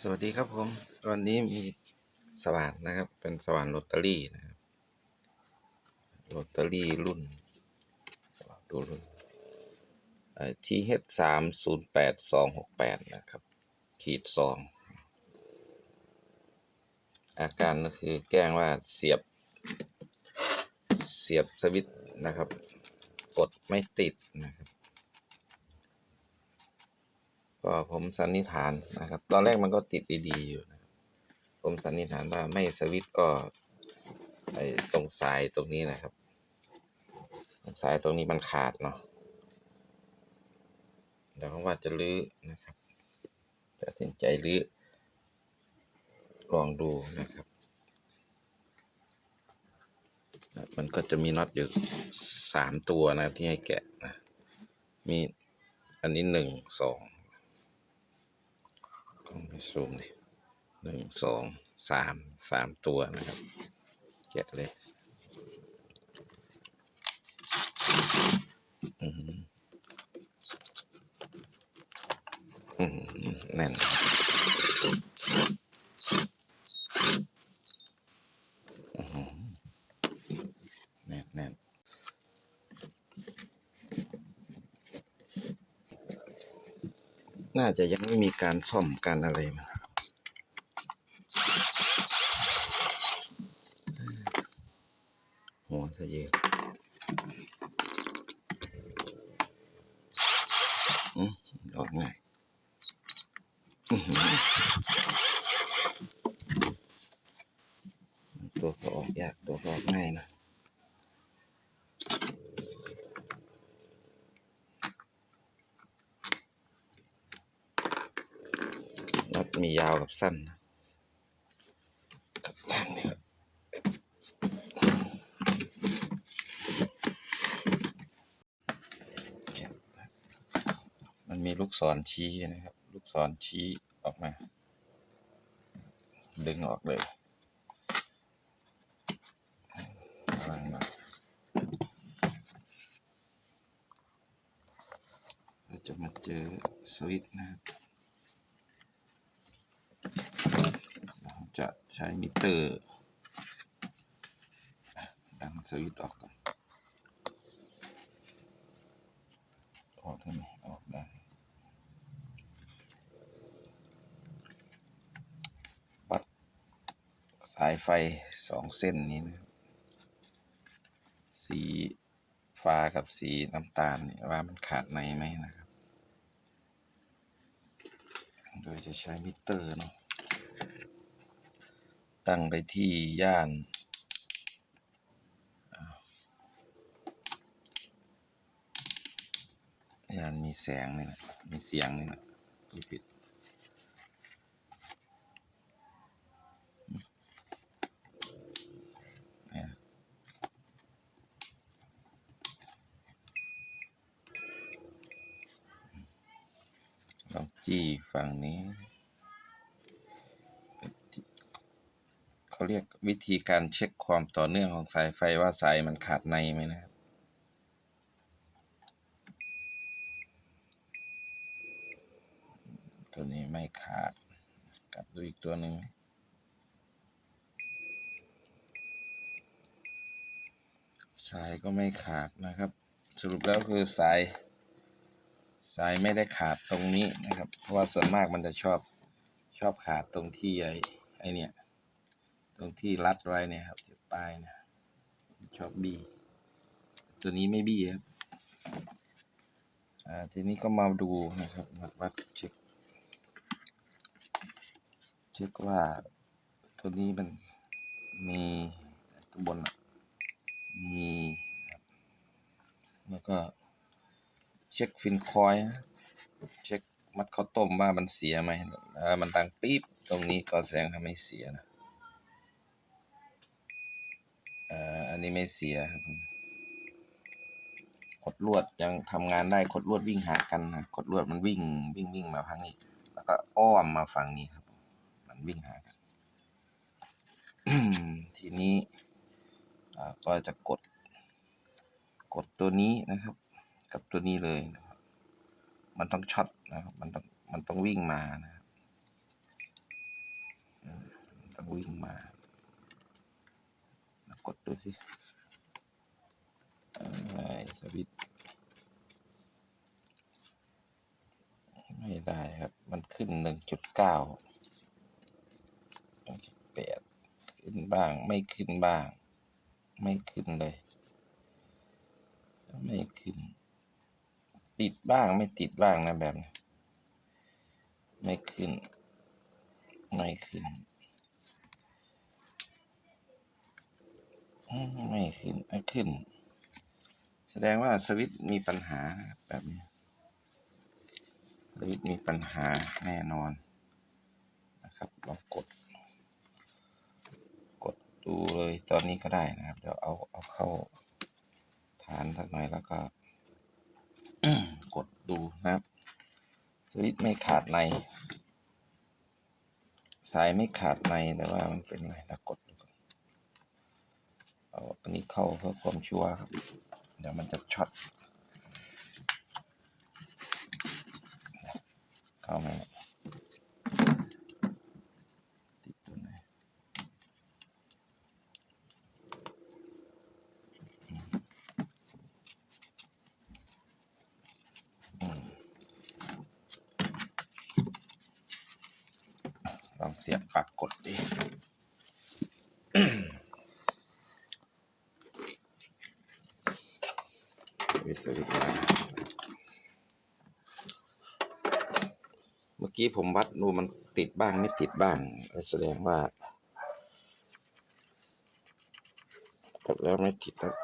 สวัสดีครับผม วันนี้มีสว่านนะครับ เป็นสว่านโรตารี่นะครับโรตารี่รุ่น ดูรุ่นทีเฮดสามศูนย์แปดสองหกแปดนะครับ ขีดสอง อาการก็คือแกล้งว่าเสียบ เสียบสวิตนะครับ กดไม่ติดนะครับ ก็ผมสันนิษฐานนะครับ ตอนแรกมันก็ติดดีๆอยู่นะผมสันนิษฐานว่าไม่สวิตก็ไอ้ตรงสายตรงนี้นะครับ สายตรงนี้มันขาดเนาะเดี๋ยวผมว่าจะลื้อนะครับตัดสินใจลื้อลองดูนะครับ มันก็จะมีน็อตอยู่สามตัวนะที่ให้แกะนะมีอันนี้หนึ่งสอง ลองไปซูมดิหนึ่งสองสามสามตัวนะครับเจ็ดเลยอือหืออือหือแน่นอื้อหือแน่นแน่น น่าจะยังไม่มีการซ่อมการอะไรมาหัวซะเยอะออกง่ายตัวก็ออกยากตัวก็ออกง่ายนะ น็อตมียาวกับสั้นนะกับข้างนี้ครับมันมีลูกศรชี้นะครับ ลูกศรชี้ออกมา ดึงออกเลยวางมาเราจะมาเจอสวิตนะครับ เราจะใช้มิเตอร์ดังสวิตช์ออกก่อนออกได้ไหมออกได้วัดสายไฟสองเส้นนี้นะสีฟ้ากับสีน้ำตาลนี่ว่ามันขาดในไหมนะครับ โดยจะใช้มิเตอร์เนาะ ตั้งไปที่ย่านย่านมีแสงนี่นะมีเสียงนี่นะไม่ผิดลองจี้ฝั่งนี้ เขาเรียกวิธีการเช็คความต่อเนื่องของสายไฟว่าสายมันขาดในไหมนะครับตัวนี้ไม่ขาดกลับดูอีกตัวหนึ่งสายก็ไม่ขาดนะครับ สรุปแล้วคือสาย สายไม่ได้ขาดตรงนี้นะครับ เพราะว่าส่วนมากมันจะชอบชอบขาดตรงที่ไอ้ไอเนี่ย รงที่รัดไว้เนี่ยครับปลายเนี่ยชอบบี้ตัวนี้ไม่บี้ครับอ่าทีนี้ก็มาดูนะครับมาวัดเช็คเช็คว่าตัวนี้มันมีตัวบนมีแล้วก็เช็คฟินคอยล์เช็คมัดข้าวต้มว่ามันเสียไหมถ้ามันดังปี๊บตรงนี้ก็แสดงว่าไม่เสียนะ เอ่ออั นี้ไม่เสียครับขดลวดยังทำงานได้ขดลวดวิ่งหากันนะขดลวดมันวิ่งวิ่งวิ่งมาฝั่งนี้ แล้วก็อ้อมมาฝั่งนี้ครับ มันวิ่งหากัน ทีนี้ก็จะกด กดตัวนี้นะครับ กับตัวนี้เลยนะครับ มันต้องช็อตนะครับ มันต้องมันต้องวิ่งมานะครับต้องวิ่งมา กดดูสิไอ้สวิตไม่ได้ครับ มันขึ้นหนึ่งจุดเก้าแปดขึ้นบ้าง ไม่ขึ้นบ้าง ไม่ขึ้นเลย ไม่ขึ้น ติดบ้างไม่ติดบ้างนะแบบนี้ไม่ขึ้น ไม่ขึ้นอืม ไม่ขึ้นไม่ขึ้น แสดงว่าสวิตช์มีปัญหาแบบนี้ สวิตช์มีปัญหาแน่นอนนะครับลองกด กดดูเลยตอนนี้ก็ได้นะครับ เดี๋ยวเอาเอาเข้าฐานสักหน่อยแล้วก็ กดดูนะครับ สวิตช์ไม่ขาดใน สายไม่ขาดในแต่ว่ามันเป็นไงแล้วกดดู อันนี้เข้าเพื่อความชัวร์ครับ เดี๋ยวมันจะช็อตเข้าไหมลองเสียบปลักกดดิ วิสวิตมาเมื่อ กี้ผมวัดดูมันติดบ้างไม่ติดบ้าง แสดงว่าตัดแล้วไม่ติดแล้ว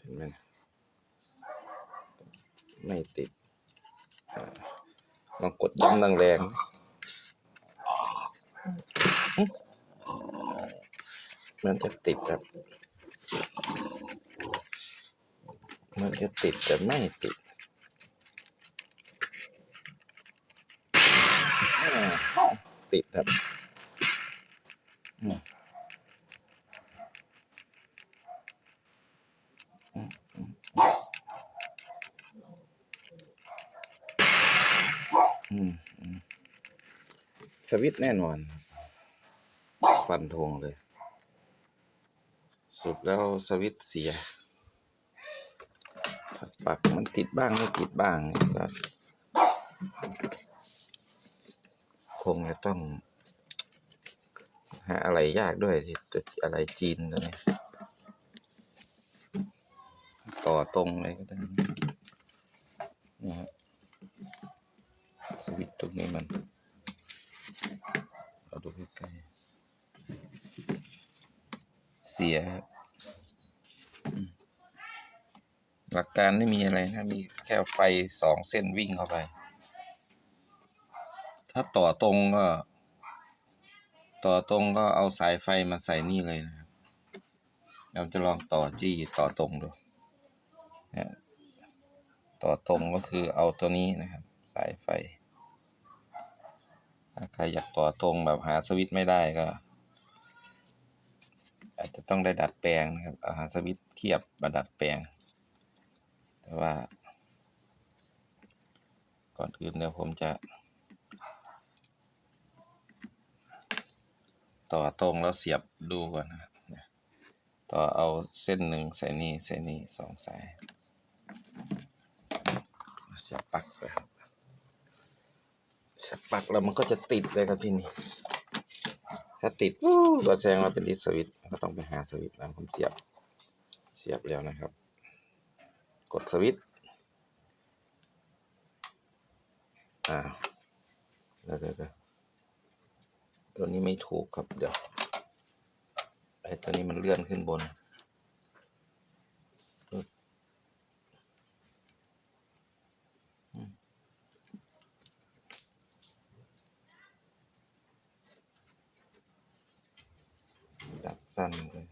เห็นไหมไม่ติดลองกดย้ำแรงๆมันจะติดครับ มันจะติดแต่ไม่ติดอ่า ติดครับอืมสวิตแน่นอน ฟันธงเลย สุดแล้วสวิตเสียปักมันติดบ้างไม่ติดบ้างก็ คงจะต้อง หาอะไรยากด้วยที่ตัวอะไรจีนตัวนี้ต่อตรงเลยก็ได้นะฮะสวิตตรงนี้มันเอาดูใกล้ๆเสียครับหลักการไม่มีอะไรนะ มีแค่ไฟสองเส้นวิ่งเข้าไปาต่อตรงก็ ต่อตรงก็เอาสายไฟมาใส่นี่เลยนะครับเราจะลองต่อจี้ต่อตรงดูนีต่อตรงก็คือเอาตัวนี้นะครับ สายไฟถ้าใครอยากต่อตรงแบบหาสวิตช์ไม่ได้ก็ อาจจะต้องได้ดัดแปลงนะครับาหาสวิตช์เทียบมาดัดแปลง แต่ว่า ก่อนอื่นเดี๋ยวผมจะ ต่อตรงแล้วเสียบดูก่อนนะครับต่อเอาเส้นหนึ่งใส่นี่ใส่นี่สองสายเสียบปลั๊กไปครับเสียบปลั๊กแล้วมันก็จะติดเลยครับที่นี่ถ้าติดก็แสดงว่าเป็นดิสสวิตก็ต้องไปหาสวิตช์แล้วผมเสียบเสียบแล้วนะครับ กดสวิตอ่าเดี๋ยวเดี๋ยวเดี๋ยว ตัวนี้ไม่ถูกครับเดี๋ยวไอ้ตัวนี้มันเลื่อนขึ้นบน ตัดสั้นเลย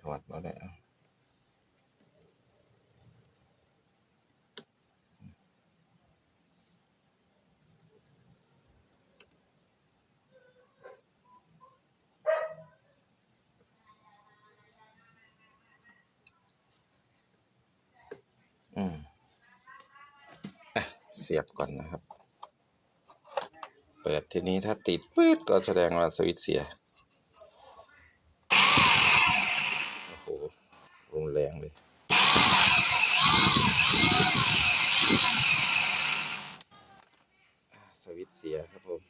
ถอดมาได้เอา อืมอะ เสียบก่อนนะครับ เปิดทีนี้ถ้าติดปื๊ดก็แสดงว่าสวิตช์เสีย โอ้โห รุนแรงเลย สวิตช์เสียครับผม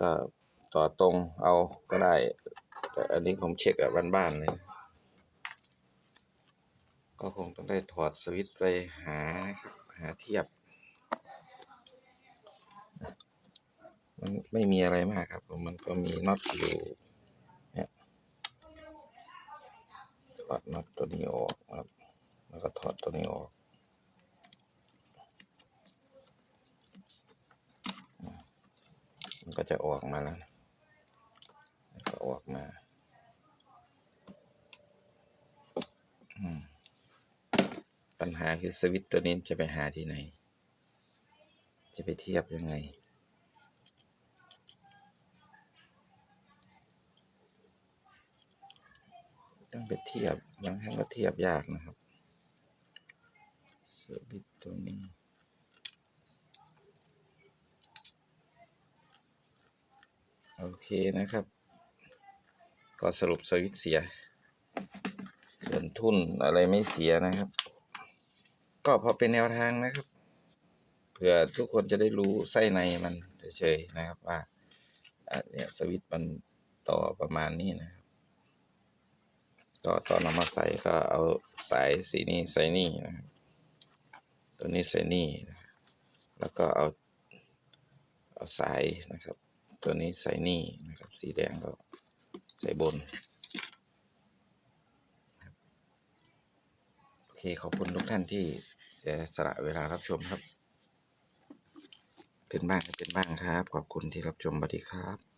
ก็ต่อตรงเอาก็ได้ แต่อันนี้ผมเช็คแบบบ้านๆเลยก็คงต้องได้ถอดสวิตช์ไปหา หาเทียบ มันไม่มีอะไรมากครับ มันก็มีน็อตอยู่เนี่ยถอดน็อตตัวนี้ออกครับ แล้วก็ถอดตัวนี้ออกมันก็จะออกมาแล้วนะแล้วก็ออกมา อืม ปัญหาคือสวิตตัวนี้จะไปหาที่ไหน จะไปเทียบยังไง ต้องไปเทียบบางครั้งก็เทียบยากนะครับสวิตตัวนี้โอเคนะครับ ก็สรุปสวิตเสีย ส่วนทุนอะไรไม่เสียนะครับ ก็พอเป็นแนวทางนะครับเพื่อทุกคนจะได้รู้ไส้ในมันเฉยๆนะครับว่าอะเนี่ยสวิตมันต่อประมาณนี้นะครับก็ตอนนำมาใส่ก็เอาสายสีนี้ใส่นี่นะครับตัวนี้ใส่นี่นะแล้วก็เอาเอาสายนะครับ ตัวนี้ใส่นี่นะครับ สีแดงก็ใส่บนโอเคขอบคุณทุกท่านที่ สียสละเวลารับชมครับ เป็นบ้างเป็นบ้างครับ ขอบคุณที่รับชมสวัสดีครับ